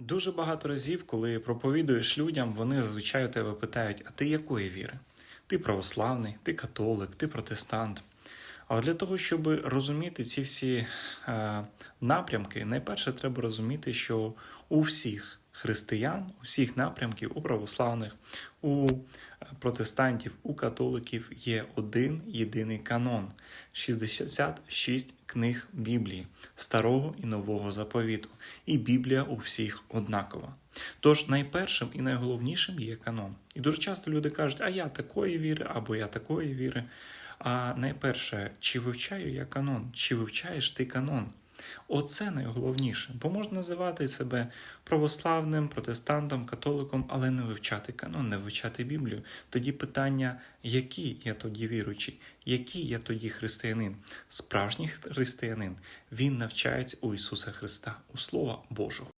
Дуже багато разів, коли проповідуєш людям, вони зазвичай у тебе питають: а ти якої віри? Ти православний, ти католик, ти протестант. А для того, щоб розуміти ці всі е, напрямки, найперше треба розуміти, що у всіх християн, у всіх напрямків, у православних, у протестантів, у католиків є один єдиний канон 66 книг Біблії, старого і нового заповіту. І Біблія у всіх однакова. Тож найпершим і найголовнішим є канон. І дуже часто люди кажуть, а я такої віри, або я такої віри. А найперше, чи вивчаю я канон, чи вивчаєш ти канон? Оце найголовніше, бо можна називати себе православним, протестантом, католиком, але не вивчати канон, не вивчати Біблію. Тоді питання, який я тоді віруючий, який я тоді християнин? Справжній християнин він навчається у Ісуса Христа, у Слова Божого.